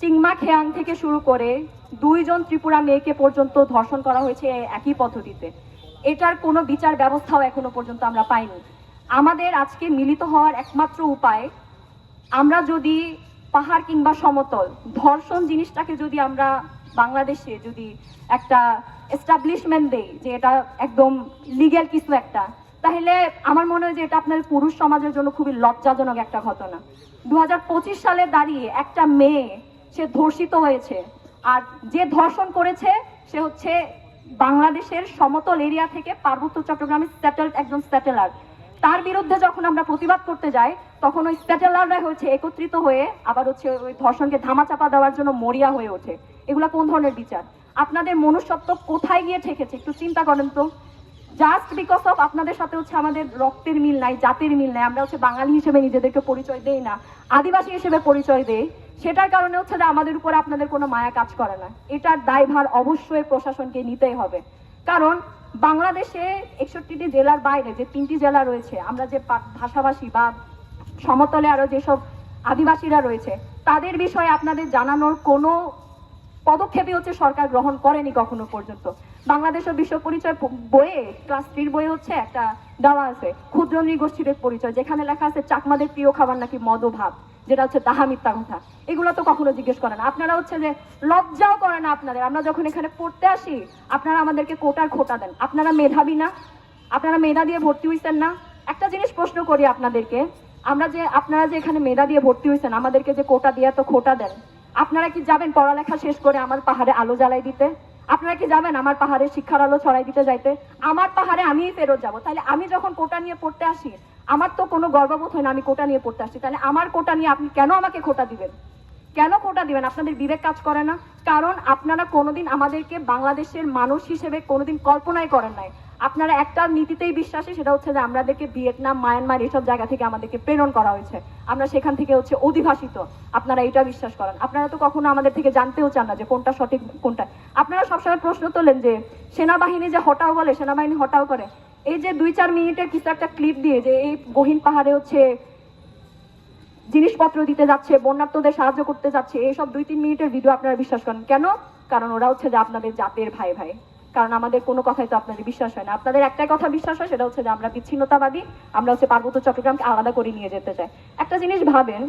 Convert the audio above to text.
চিংমা খেয়াং থেকে শুরু করে দুইজন ত্রিপুরা মেয়েকে পর্যন্ত ধর্ষণ করা হয়েছে একই পদ্ধতিতে। এটার কোনো বিচার ব্যবস্থাও এখনও পর্যন্ত আমরা পাইনি। আমাদের আজকে মিলিত হওয়ার একমাত্র উপায়, আমরা যদি পাহাড় কিংবা সমতল, ধর্ষণ জিনিসটাকে যদি আমরা বাংলাদেশে যদি একটা এস্টাবলিশমেন্ট দেই যে এটা একদম লিগ্যাল কিছু একটা, তাহলে আমার মনে হয় যে এটা আপনার পুরুষ সমাজের জন্য খুবই লজ্জাজনক একটা ঘটনা। দু হাজার পঁচিশ সালে দাঁড়িয়ে একটা মেয়ে সে ধর্ষিত হয়েছে। আর যে ধর্ষণ করেছে, সে হচ্ছে বাংলাদেশের সমতল এরিয়া থেকে পার্বত্য চট্টগ্রামে সেটেলড একজন সেটেলার তার বিরুদ্ধে যখন আমরা প্রতিবাদ করতে যাই, তখন ওই সেটেলাররা হচ্ছে একত্রিত হয়ে আবার হচ্ছে ওই ধর্ষণকে ধামাচাপা দেওয়ার জন্য মরিয়া হয়ে ওঠে। এগুলা কোন ধরনের বিচার? আপনাদের মনুষ্যত্ব কোথায় গিয়ে ঠেকেছে? একটু চিন্তা করেন তো। জাস্ট বিকজ অফ আপনাদের সাথে হচ্ছে আমাদের রক্তের মিল নাই, জাতির মিল নাই, আমরা হচ্ছে বাঙালি হিসেবে নিজেদেরকে পরিচয় দেই না, আদিবাসী হিসেবে পরিচয় দেই, সেটার কারণে হচ্ছে যে আমাদের উপরে আপনাদের কোনো মায়া কাজ করে না। এটার দায়ভার অবশ্যই প্রশাসনকে নিতেই হবে। কারণ বাংলাদেশে একষট্টিটি জেলার বাইরে যে তিনটি জেলা রয়েছে, আমরা যে ভাষাভাষী বা সমতলে আরও যেসব আদিবাসীরা রয়েছে, তাদের বিষয়ে আপনাদের জানানোর কোনো পদক্ষেপই হচ্ছে সরকার গ্রহণ করেনি কখনো পর্যন্ত। বাংলাদেশের বিশ্ব পরিচয় বইয়ে, ক্লাস থ্রির বইয়ে হচ্ছে একটা দেওয়া আছে, ক্ষুদ্র নৃগোষ্ঠীদের পরিচয়, যেখানে লেখা আছে, চাকমাদের প্রিয় খাবার নাকি মদ ও ভাত যেটা হচ্ছে তাহা মিথ্যা কথা। এগুলো তো কখনো জিজ্ঞেস করেন আপনারা হচ্ছে যে লজ্জাও করে না আপনাদের। আমরা যখন এখানে পড়তে আসি, আপনারা আমাদেরকে কোটার খোটা দেন। আপনারা মেধাবী না? আপনারা মেধা দিয়ে ভর্তি হয়েছেন না? একটা জিনিস প্রশ্ন করি আপনাদেরকে। আমরা যে, আপনারা যে এখানে মেধা দিয়ে ভর্তি হয়েছেন আমাদেরকে যে কোটা দিয়ে তো খোটা দেন, আপনারা কি যাবেন পড়ালেখা শেষ করে আমার পাহাড়ে আলো জ্বালাই দিতে? আপনারা কি যাবেন আমার পাহাড়ে শিক্ষার আলো ছড়াই দিতে যাইতে? আমার পাহাড়ে আমিই ফেরত যাব। তাহলে আমি যখন কোটা নিয়ে পড়তে আসি, আমার তো কোনো গর্ববোধ হয় না আমি কোটা নিয়ে পড়তে আসি। তাহলে আমার কোটা নিয়ে আপনি কেন আমাকে খোটা দিবেন? কেন কোটা দিবেন? আপনাদের বিবেক কাজ করে না? কারণ আপনারা কোনোদিন আমাদেরকে বাংলাদেশের মানুষ হিসেবে কোনোদিন কল্পনাই করেন নাই। আপনারা একটা নীতিতেই বিশ্বাসী, সেটা হচ্ছে যে আমাদেরকে ভিয়েতনাম, মায়ানমার এসব জায়গা থেকে আমাদেরকে প্রেরণ করা হয়েছে। আমরা সেখান থেকে হচ্ছে অধিভাষিত আপনারা এটা বিশ্বাস করেন। আপনারা তো কখনো আমাদের থেকে জানতেও চান না যে কোনটা সঠিক, কোনটা। আপনারা সবসময় প্রশ্ন তোলেন যে সেনাবাহিনী যে হটাও বলে, সেনাবাহিনী হটাও করে। এই যে দুই চার মিনিটের কিছু একটা ক্লিপ দিয়ে যে এই গহীন পাহাড়ে হচ্ছে জিনিসপত্র দিতে যাচ্ছে বন্যার্থদের সাহায্য করতে যাচ্ছে, এইসব দুই তিন মিনিটের ভিডিও আপনারা বিশ্বাস করেন। কেন? কারণ ওরা হচ্ছে যে আপনাদের জাতের ভাই ভাই। কারণ আমাদের কোনো কথাই তো আপনাদের বিশ্বাস হয় না। আপনাদের একটাই কথা বিশ্বাস হয়, সেটা হচ্ছে যে আমরা বিচ্ছিন্নতাবাদী, আমরা হচ্ছে পার্বত্য চট্টগ্রামকে আলাদা করে নিয়ে যেতে চাই। একটা জিনিস ভাবেন